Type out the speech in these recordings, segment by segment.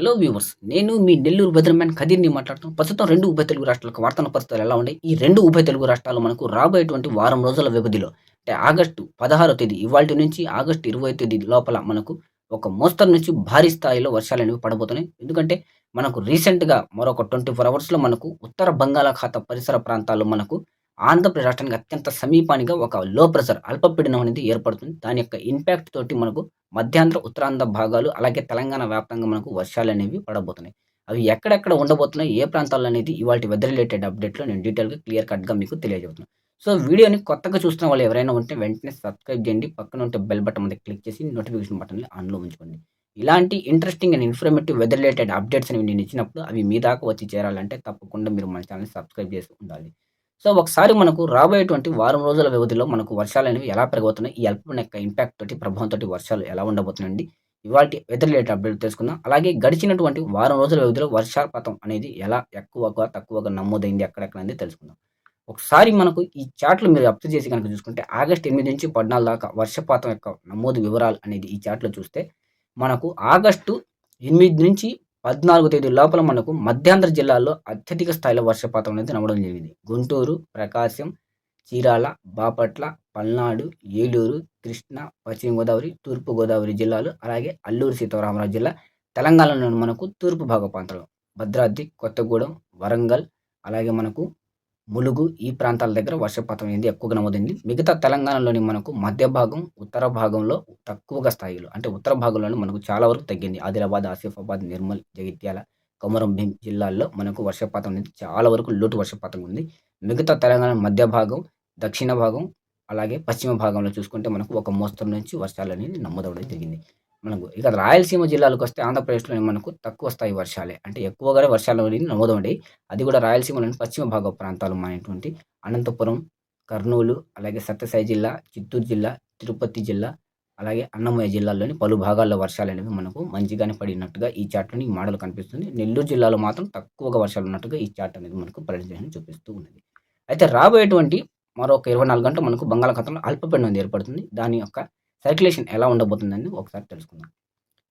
Hello viewers నేను మీ నెల్లూరు భద్రమ్యాన్ ఖదీర్ని మాట్లాడుతాను ప్రస్తుతం రెండు ఉభయ తెలుగు రాష్ట్రాలకు వార్తన పరిస్థితులు ఎలా ఉన్నాయి? ఈ రెండు ఉభయ తెలుగు రాష్ట్రాలు మనకు రాబోయేటువంటి వారం రోజుల వ్యవధిలో అంటే ఆగస్టు పదహారో తేదీ ఇవాళ నుంచి ఆగస్టు ఇరవై తేదీ లోపల మనకు ఒక మోస్తరు నుంచి భారీ స్థాయిలో వర్షాలు అనేవి పడబోతున్నాయి. ఎందుకంటే మనకు రీసెంట్గా మరొక ట్వంటీ ఫోర్ అవర్స్లో మనకు ఉత్తర బంగాళాఖాత పరిసర ప్రాంతాల్లో మనకు ఆంధ్రప్రదేశ్ రాష్ట్రానికి అత్యంత సమీపానిగా ఒక లో ప్రెషర్ అల్పపీడనం అనేది ఏర్పడుతుంది. దాని యొక్క ఇంపాక్ట్ తోటి మనకు మధ్యాంధ్ర ఉత్తరాంధ్ర భాగాలు అలాగే తెలంగాణ వ్యాప్తంగా మనకు వర్షాలు అనేవి పడబోతున్నాయి. అవి ఎక్కడెక్కడ ఉండబోతున్నాయి ఏ ప్రాంతాల్లో అనేది ఇవాళ వెదర్ రిలేటెడ్ అప్డేట్లో నేను డీటెయిల్గా క్లియర్ కట్గా మీకు తెలియజేస్తున్నాను సో వీడియోని కొత్తగా చూస్తున్న వాళ్ళు ఎవరైనా ఉంటే వెంటనే సబ్స్క్రైబ్ చేయండి. పక్కన ఉంటే బెల్ బటన్ మీద క్లిక్ చేసి నోటిఫికేషన్ బటన్ని ఆన్లో ఉంచుకోండి. ఇలాంటి interesting and informative weather related updates అనేవి నేను ఇచ్చినప్పుడు అవి మీ దాకా వచ్చి చేరాలంటే తప్పకుండా మీరు మన ఛానల్ సబ్స్క్రైబ్ చేసి ఉండాలి. సో ఒకసారి మనకు రాబోయేటువంటి వారం రోజుల వ్యవధిలో మనకు వర్షాలు అనేవి ఎలా పెరగబోతున్నాయి? ఈ అల్పపీడనం యొక్క ఇంపాక్ట్ తోటి ప్రభావం తోటి వర్షాలు ఎలా ఉండబోతున్నాయండి? ఇవాళ వెదర్ రిలేటెడ్ అప్డేట్ తెలుసుకుందాం. అలాగే గడిచినటువంటి వారం రోజుల వ్యవధిలో వర్షాపాతం అనేది ఎలా ఎక్కువగా తక్కువగా నమోదైంది ఎక్కడెక్కడ అనేది తెలుసుకుందాం. ఒకసారి మనకు ఈ చార్ట్లు మీరు అబ్జర్వ్ చేసి కనుక చూసుకుంటే ఆగస్ట్ ఎనిమిది నుంచి పద్నాలుగు దాకా వర్షపాతం యొక్క నమోదు వివరాలు అనేది ఈ చార్ట్లో చూస్తే మనకు ఆగస్టు ఎనిమిది నుంచి పద్నాలుగు తేదీ లోపల మనకు మధ్యాంధ్ర జిల్లాల్లో అత్యధిక స్థాయిలో వర్షపాతం అనేది నమ్మడం జరిగింది. గుంటూరు ప్రకాశం చీరాల బాపట్ల పల్నాడు ఏలూరు కృష్ణా పశ్చిమ గోదావరి తూర్పు గోదావరి జిల్లాలు అలాగే అల్లూరు సీతారామరాజు జిల్లా తెలంగాణలోని మనకు తూర్పు భాగ ప్రాంతాలు భద్రాద్రి కొత్తగూడెం వరంగల్ అలాగే మనకు ములుగు ఈ ప్రాంతాల దగ్గర వర్షపాతం అనేది ఎక్కువగా నమోదైంది. మిగతా తెలంగాణలోని మనకు మధ్య భాగం ఉత్తర భాగంలో తక్కువగా స్థాయిలో అంటే ఉత్తర భాగంలోనే మనకు చాలా వరకు తగ్గింది. ఆదిలాబాద్ ఆసిఫాబాద్ నిర్మల్ జగిత్యాల కొమరం భీం జిల్లాల్లో మనకు వర్షపాతం అనేది చాలా వరకు లోటు వర్షపాతం ఉంది. మిగతా తెలంగాణ మధ్య భాగం దక్షిణ భాగం అలాగే పశ్చిమ భాగంలో చూసుకుంటే మనకు ఒక మోస్తరు నుంచి వర్షాలు అనేది నమోదవడం జరిగింది. మనకు ఇక రాయలసీమ జిల్లాలకు వస్తే ఆంధ్రప్రదేశ్లోని మనకు తక్కువ స్థాయి వర్షాలే. అంటే ఎక్కువగానే వర్షాలు అనేది నమోదవుతాయి అది కూడా రాయలసీమలోని పశ్చిమ భాగ ప్రాంతాలు అనేటువంటి అనంతపురం కర్నూలు అలాగే సత్యసాయి జిల్లా చిత్తూరు జిల్లా తిరుపతి జిల్లా అలాగే అన్నమయ్య జిల్లాలోని పలు భాగాల్లో వర్షాలు అనేవి మనకు మంచిగానే పడినట్టుగా ఈ చార్ట్లోని ఈ మోడల్ కనిపిస్తుంది. నెల్లూరు జిల్లాలో మాత్రం తక్కువగా వర్షాలు ఉన్నట్టుగా ఈ చార్ట్ అనేది మనకు పరిచయం చూపిస్తూ ఉన్నది. అయితే రాబోయేటువంటి మరొక ఇరవై నాలుగు గంటలు మనకు బంగాళాఖాతంలో అల్పపీడనం ఏర్పడుతుంది. దాని యొక్క సర్క్యులేషన్ ఎలా ఉండబోతుందని ఒకసారి తెలుసుకుందాం.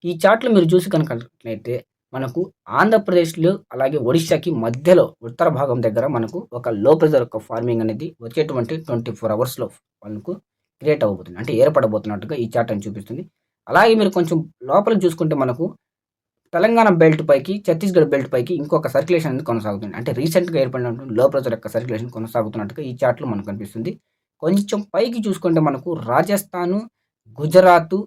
ఈ చార్ట్లో మీరు చూసి కనుకట్లయితే మనకు ఆంధ్రప్రదేశ్లో అలాగే ఒడిశాకి మధ్యలో ఉత్తర భాగం దగ్గర మనకు ఒక లో ప్రెజర్ యొక్క ఫార్మింగ్ అనేది వచ్చేటువంటి ట్వంటీ ఫోర్ అవర్స్లో మనకు క్రియేట్ అవ్వబోతుంది. అంటే ఏర్పడబోతున్నట్టుగా ఈ చార్ట్ అని చూపిస్తుంది. అలాగే మీరు కొంచెం లోపల చూసుకుంటే మనకు తెలంగాణ బెల్ట్ పైకి ఛత్తీస్గఢ్ బెల్ట్ పైకి ఇంకొక సర్క్యులేషన్ అనేది కొనసాగుతుంది. అంటే రీసెంట్గా ఏర్పడినటువంటి లో ప్రెజర్ యొక్క సర్క్యులేషన్ కొనసాగుతున్నట్టుగా ఈ చార్ట్లో మనకు కనిపిస్తుంది. కొంచెం పైకి చూసుకుంటే మనకు రాజస్థాను గుజరాత్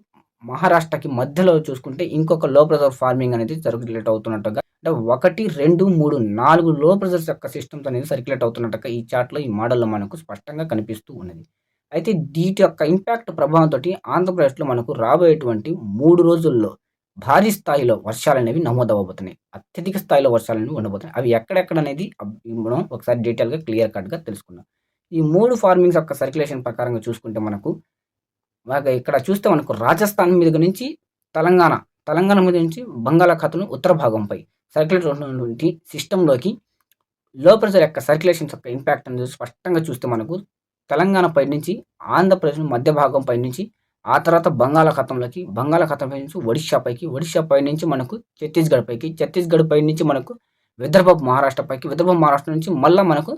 మహారాష్ట్రకి మధ్యలో చూసుకుంటే ఇంకొక లో ప్రెజర్ ఫార్మింగ్ అనేది సర్క్యులేట్ అవుతున్నట్టుగా అంటే ఒకటి రెండు మూడు నాలుగు లో ప్రెజర్స్ యొక్క సిస్టమ్స్ అనేది సర్క్యులేట్ అవుతున్నట్టుగా ఈ చార్ట్లో ఈ మోడల్లో మనకు స్పష్టంగా కనిపిస్తూ ఉన్నది. అయితే వీటి యొక్క ఇంపాక్ట్ ప్రభావంతో ఆంధ్రప్రదేశ్లో మనకు రాబోయేటువంటి మూడు రోజుల్లో భారీ స్థాయిలో వర్షాలు అనేవి నమోదవబోతున్నాయి అత్యధిక స్థాయిలో వర్షాలు అనేవి ఉండబోతున్నాయి. అవి ఎక్కడెక్కడ అనేది మనం ఒకసారి డీటెయిల్గా క్లియర్ కట్గా తెలుసుకుందాం. ఈ మూడు ఫార్మింగ్స్ యొక్క సర్క్యులేషన్ ప్రకారంగా చూసుకుంటే మనకు ఇక్కడ చూస్తే మనకు రాజస్థాన్ మీద నుంచి తెలంగాణ తెలంగాణ మీద నుంచి బంగాళాఖాతంలో ఉత్తర భాగంపై సర్క్యులేట్ ఉన్నటువంటి సిస్టంలోకి లో ప్రెషర్ యొక్క సర్క్యులేషన్స్ యొక్క ఇంపాక్ట్ అనేది స్పష్టంగా చూస్తే మనకు తెలంగాణ పై నుంచి ఆంధ్రప్రదేశ్ మధ్య భాగం పై నుంచి ఆ తర్వాత బంగాళాఖాతంలోకి బంగాళాఖాతం పై నుంచి ఒడిషా పైకి ఒడిషా పై నుంచి మనకు ఛత్తీస్గఢ్ పైకి ఛత్తీస్గఢ్ పై నుంచి మనకు విదర్భ మహారాష్ట్ర పైకి విదర్భ మహారాష్ట్ర నుంచి మళ్ళీ మనకు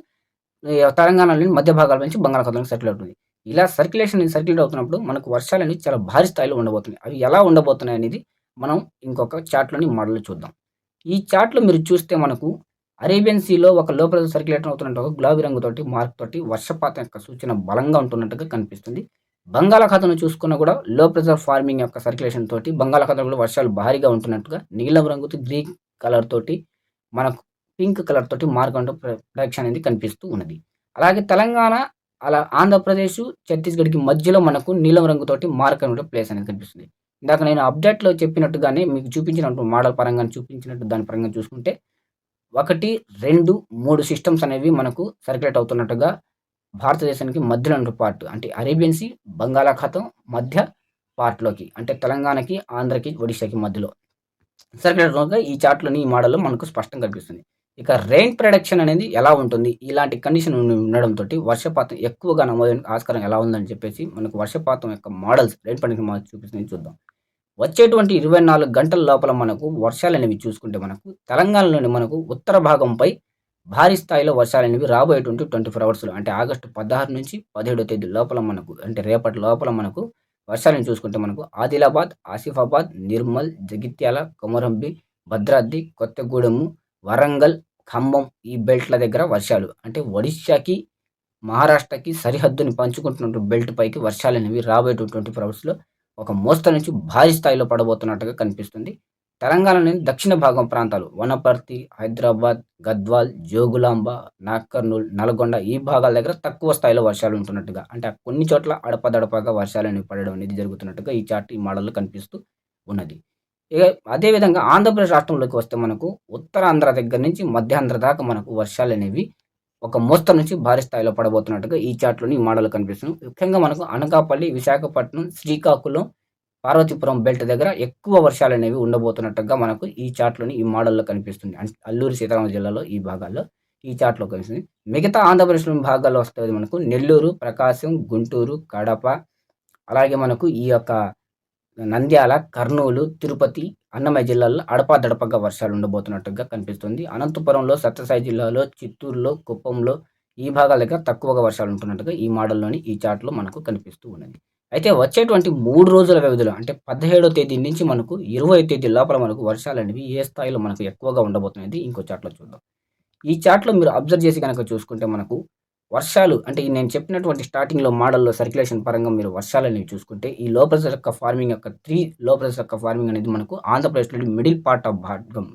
తెలంగాణలోని మధ్య భాగాల నుంచి బంగాళాఖాతంలోకి సెటిల్ అవుతుంది. ఇలా సర్క్యులేషన్ సర్క్యులేట్ అవుతున్నప్పుడు మనకు వర్షాలు అనేవి చాలా భారీ స్థాయిలో ఉండబోతున్నాయి. అవి ఎలా ఉండబోతున్నాయి అనేది మనం ఇంకొక చార్ట్లోని మోడల్ చూద్దాం. ఈ చార్ట్లో మీరు చూస్తే మనకు అరేబియన్ సీలో ఒక లో ప్రెజర్ సర్క్యులేట్ అవుతున్నట్టు ఒక గులాబీ రంగుతోటి మార్క్ తోటి వర్షపాతం యొక్క సూచన బలంగా ఉంటున్నట్టుగా కనిపిస్తుంది. బంగాళాఖాతంలో చూసుకున్న కూడా లో ప్రెజర్ ఫార్మింగ్ యొక్క సర్క్యులేషన్ తోటి బంగాళాఖాతంలో కూడా వర్షాలు భారీగా ఉంటున్నట్టుగా నీలం రంగుతో గ్రీన్ కలర్ తోటి మనకు పింక్ కలర్ తోటి మార్క్ ప్రొడక్షన్ అనేది కనిపిస్తూ ఉన్నది. అలాగే తెలంగాణ అలా ఆంధ్రప్రదేశ్ ఛత్తీస్గఢ్కి మధ్యలో మనకు నీలం రంగుతోటి మార్క్ అనే ప్లేస్ అనేది కనిపిస్తుంది. ఇందాక నేను అప్డేట్లో చెప్పినట్టుగానే మీకు చూపించినట్టు మోడల్ పరంగా చూపించినట్టు దాని పరంగా చూసుకుంటే ఒకటి రెండు మూడు సిస్టమ్స్ అనేవి మనకు సర్క్యులేట్ అవుతున్నట్టుగా భారతదేశానికి మధ్యలో పార్ట్ అంటే అరేబియన్ సీ బంగాళాఖాతం మధ్య పార్ట్లోకి అంటే తెలంగాణకి ఆంధ్రకి ఒడిశాకి మధ్యలో. సర్క్యులేట్ ఈ చార్ట్లోని ఈ మోడల్లో మనకు స్పష్టంగా కనిపిస్తుంది. ఇక రెయిన్ ప్రొడక్షన్ అనేది ఎలా ఉంటుంది? ఇలాంటి కండిషన్ ఉండడంతో వర్షపాతం ఎక్కువగా నమోదైన ఆస్కారం ఎలా ఉందని చెప్పేసి మనకు వర్షపాతం యొక్క మోడల్స్ రెయిన్ ప్రొడక్షన్ మోడల్స్ చూపిస్తుంది. చూద్దాం. వచ్చేటువంటి ఇరవై నాలుగు గంటల లోపల మనకు వర్షాలు అనేవి చూసుకుంటే మనకు తెలంగాణలోని మనకు ఉత్తర భాగంపై భారీ స్థాయిలో వర్షాలు అనేవి రాబోయేటువంటి ట్వంటీ ఫోర్ అవర్స్లో అంటే ఆగస్టు పదహారు నుంచి పదిహేడో తేదీ లోపల మనకు అంటే రేపటి లోపల మనకు వర్షాలను చూసుకుంటే మనకు ఆదిలాబాద్ ఆసిఫాబాద్ నిర్మల్ జగిత్యాల కొమరంబి భద్రాద్రి కొత్తగూడెము వరంగల్ ఖమ్మం ఈ బెల్ట్ల దగ్గర వర్షాలు. అంటే ఒడిశాకి మహారాష్ట్రకి సరిహద్దుని పంచుకుంటున్న బెల్ట్ పైకి వర్షాలు అనేవి రాబోయేటటువంటి ట్వంటీ ఒక మోస్త నుంచి భారీ స్థాయిలో పడబోతున్నట్టుగా కనిపిస్తుంది. తెలంగాణలోని దక్షిణ భాగం ప్రాంతాలు వనపర్తి హైదరాబాద్ గద్వాల్ జోగులాంబ నాకర్నూల్ నల్గొండ ఈ భాగాల దగ్గర తక్కువ స్థాయిలో వర్షాలు ఉంటున్నట్టుగా అంటే కొన్ని చోట్ల అడపదడపగా వర్షాలు అనేవి పడడం అనేది జరుగుతున్నట్టుగా ఈ చార్ట్ ఈ మోడల్లో కనిపిస్తూ ఉన్నది. ఇక అదేవిధంగా ఆంధ్రప్రదేశ్ రాష్ట్రంలోకి వస్తే మనకు ఉత్తరాంధ్ర దగ్గర నుంచి మధ్యాంధ్ర దాకా మనకు వర్షాలు అనేవి ఒక మోస్తరు నుంచి భారీ స్థాయిలో పడబోతున్నట్టుగా ఈ చార్ట్లోని ఈ మోడల్ కనిపిస్తుంది. ముఖ్యంగా మనకు అనకాపల్లి విశాఖపట్నం శ్రీకాకుళం పార్వతీపురం బెల్ట్ దగ్గర ఎక్కువ వర్షాలు అనేవి ఉండబోతున్నట్టుగా మనకు ఈ చార్ట్లోని ఈ మోడల్లో కనిపిస్తుంది. అంటే అల్లూరు సీతారామ జిల్లాలో ఈ భాగాల్లో ఈ చార్ట్లో కనిపిస్తుంది. మిగతా ఆంధ్రప్రదేశ్లోని భాగాల్లో వస్తుంది మనకు నెల్లూరు ప్రకాశం గుంటూరు కడప అలాగే మనకు ఈ యొక్క నంద్యాల కర్నూలు తిరుపతి అన్నమయ్య జిల్లాల్లో అడపాదడపగా వర్షాలు ఉండబోతున్నట్టుగా కనిపిస్తుంది. అనంతపురంలో సత్యసాయి జిల్లాలో చిత్తూరులో కుప్పంలో ఈ భాగాల దగ్గర తక్కువగా వర్షాలు ఉంటున్నట్టుగా ఈ మోడల్లోని ఈ చార్ట్లో మనకు కనిపిస్తూ ఉన్నది. అయితే వచ్చేటువంటి మూడు రోజుల వ్యవధిలో అంటే పదిహేడో తేదీ నుంచి మనకు ఇరవై తేదీ లోపల మనకు వర్షాలు అనేవి ఏ స్థాయిలో మనకు ఎక్కువగా ఉండబోతున్నది ఇంకో చాట్లో చూద్దాం. ఈ చాట్లో మీరు అబ్జర్వ్ చేసి కనుక చూసుకుంటే మనకు వర్షాలు అంటే నేను చెప్పినటువంటి స్టార్టింగ్లో మోడల్లో సర్క్యులేషన్ పరంగా మీరు వర్షాలు అనేవి చూసుకుంటే ఈ లో ప్రెషర్ యొక్క ఫార్మింగ్ యొక్క త్రీ లో ప్రెషర్ యొక్క ఫార్మింగ్ అనేది మనకు ఆంధ్రప్రదేశ్లోని మిడిల్ పార్ట్ ఆఫ్ భాగం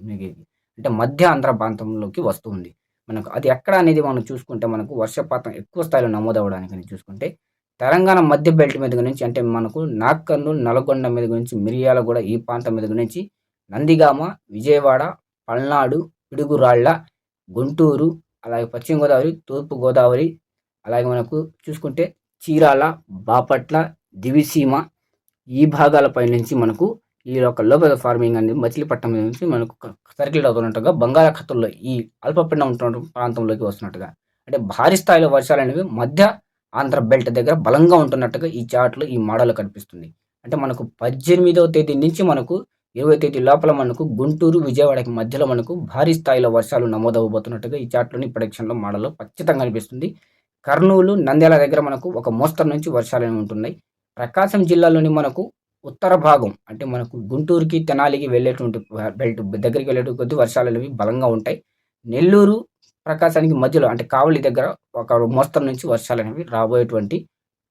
అంటే మధ్య ఆంధ్ర ప్రాంతంలోకి వస్తుంది. మనకు అది ఎక్కడ అనేది మనం చూసుకుంటే మనకు వర్షపాతం ఎక్కువ స్థాయిలో నమోదవడానికి చూసుకుంటే తెలంగాణ మధ్య బెల్ట్ మీద నుంచి అంటే మనకు నాక్కర్నూలు నల్గొండ మీద గురించి మిరియాల కూడా ఈ ప్రాంతం మీద గురించి నందిగామ విజయవాడ పల్నాడు పిడుగురాళ్ళ గుంటూరు అలాగే పశ్చిమ గోదావరి తూర్పు గోదావరి అలాగే మనకు చూసుకుంటే చీరాల బాపట్ల దివిసీమ ఈ భాగాలపై నుంచి మనకు ఈ యొక్క లోపల ఫార్మింగ్ అనేది మచిలీపట్నం నుంచి మనకు సర్కిల్ అవుతున్నట్టుగా బంగాళాఖాతంలో ఈ అల్పపీడనం ఉంటున్న ప్రాంతంలోకి వస్తున్నట్టుగా. అంటే భారీ స్థాయిలో వర్షాలు అనేవి మధ్య ఆంధ్ర బెల్ట్ దగ్గర బలంగా ఉంటున్నట్టుగా ఈ చార్ట్లో ఈ మోడల్ కనిపిస్తుంది. అంటే మనకు పద్దెనిమిదవ తేదీ నుంచి మనకు ఇరవై తేదీ లోపల మనకు గుంటూరు విజయవాడకి మధ్యలో మనకు భారీ స్థాయిలో వర్షాలు నమోదవబోతున్నట్టుగా ఈ చాట్లోని ప్రొడక్షన్లో మోడల్లో ఖచ్చితంగా కనిపిస్తుంది కర్నూలు నంద్యాల దగ్గర మనకు ఒక మోస్తరు నుంచి వర్షాలు ఉంటున్నాయి. ప్రకాశం జిల్లాలోని మనకు ఉత్తర భాగం అంటే మనకు గుంటూరుకి తెనాలికి వెళ్ళేటువంటి బెల్ట్ దగ్గరికి వెళ్ళేటువంటి కొద్ది వర్షాలు అనేవి బలంగా ఉంటాయి. నెల్లూరు ప్రకాశానికి మధ్యలో అంటే కావలి దగ్గర ఒక మోస్తరు నుంచి వర్షాలు అనేవి రాబోయేటువంటి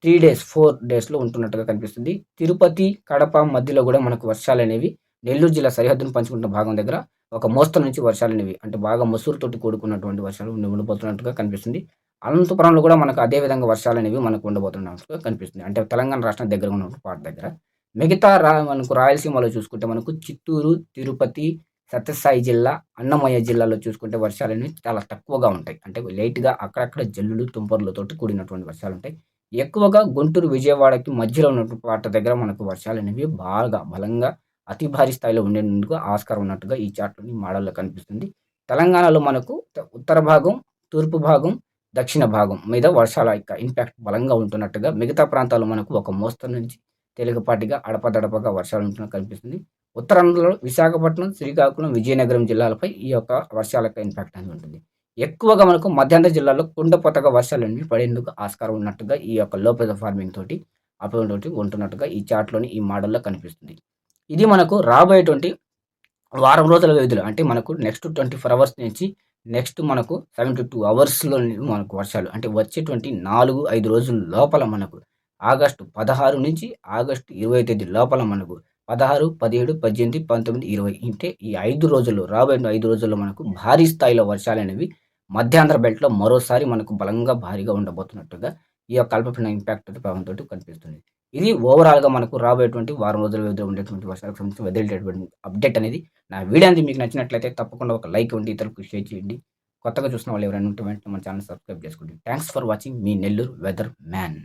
త్రీ డేస్ ఫోర్ డేస్లో ఉంటున్నట్టుగా కనిపిస్తుంది. తిరుపతి కడప మధ్యలో కూడా మనకు వర్షాలు అనేవి నెల్లూరు జిల్లా సరిహద్దును పంచుకుంటున్న భాగం దగ్గర ఒక మోస్తరు నుంచి వర్షాలు అనేవి అంటే బాగా మసూరుతోటి కూడుకున్నటువంటి వర్షాలు ఉండిపోతున్నట్టుగా కనిపిస్తుంది. అనంతపురంలో కూడా మనకు అదే విధంగా వర్షాలు అనేవి మనకు ఉండబోతున్నట్టుగా కనిపిస్తుంది. అంటే తెలంగాణ రాష్ట్రం దగ్గర ఉన్న పార్ట్ దగ్గర. మిగతా రా మనకు రాయలసీమలో చూసుకుంటే మనకు చిత్తూరు తిరుపతి సత్యసాయి జిల్లా అన్నమయ్య జిల్లాలో చూసుకుంటే వర్షాలు అనేవి చాలా తక్కువగా ఉంటాయి. అంటే లైట్గా అక్కడక్కడ జల్లులు తుంపర్లతోటి కూడినటువంటి వర్షాలు ఉంటాయి. ఎక్కువగా గుంటూరు విజయవాడకి మధ్యలో ఉన్నటువంటి పాట దగ్గర మనకు వర్షాలు అనేవి బాగా బలంగా అతి భారీ స్థాయిలో ఉండేందుకు ఆస్కారం ఉన్నట్టుగా ఈ చార్ట్లోని మోడల్లో కనిపిస్తుంది. తెలంగాణలో మనకు ఉత్తర భాగం తూర్పు భాగం దక్షిణ భాగం మీద వర్షాల యొక్క ఇంపాక్ట్ బలంగా ఉంటున్నట్టుగా మిగతా ప్రాంతాల్లో మనకు ఒక మోస్తరు నుంచి తేలికపాటిగా అడపదడపగా వర్షాలు ఉంటున్నట్టు కనిపిస్తుంది. ఉత్తరాంధ్రలో విశాఖపట్నం శ్రీకాకుళం విజయనగరం జిల్లాలపై ఈ యొక్క వర్షాల యొక్క ఇంపాక్ట్ అనేది ఉంటుంది. ఎక్కువగా మనకు మధ్యాంధ్ర జిల్లాలో కుండపోతగా వర్షాలు అనేవి పడేందుకు ఆస్కారం ఉన్నట్టుగా ఈ యొక్క లోపల ఫార్మింగ్ తోటి అటువంటి ఉంటున్నట్టుగా ఈ చార్ట్లోని ఈ మోడల్లో కనిపిస్తుంది. ఇది మనకు రాబోయేటువంటి వారం రోజుల వ్యవధిలో అంటే మనకు నెక్స్ట్ ట్వంటీ ఫోర్ అవర్స్ నుంచి నెక్స్ట్ మనకు సెవెంటీ టూ అవర్స్లో మనకు వర్షాలు అంటే వచ్చేటువంటి నాలుగు ఐదు రోజుల లోపల మనకు ఆగస్టు పదహారు నుంచి ఆగస్టు ఇరవై తేదీ లోపల మనకు పదహారు పదిహేడు పద్దెనిమిది పంతొమ్మిది ఇరవై అంటే ఈ ఐదు రోజుల్లో రాబోయే ఐదు రోజుల్లో మనకు భారీ స్థాయిలో వర్షాలు అనేవి మధ్యాంధ్ర బెల్ట్లో మరోసారి మనకు బలంగా భారీగా ఉండబోతున్నట్టుగా ఈ యొక్క అల్పపీడన ఇంపాక్ట్ ప్రభావంతో కనిపిస్తుంది. ఇది ఓవరాల్గా మనకు రాబోయేటువంటి వారం రోజుల వ్యవధిలో ఉండేటువంటి వర్షాలకు సంబంధించి వదిలేటటువంటి అప్డేట్ అనేది నా వీడియో అనేది మీకు నచ్చినట్లయితే తప్పకుండా ఒక లైక్ ఉండి ఇతరులకు షేర్ చేయండి. కొత్తగా చూసిన వాళ్ళు ఎవరైనా ఉంటే వెంటనే మన ఛానల్ సబ్స్క్రైబ్ చేసుకోండి. థ్యాంక్స్ ఫర్ వాచింగ్ మీ నెల్లూరు వెదర్ మ్యాన్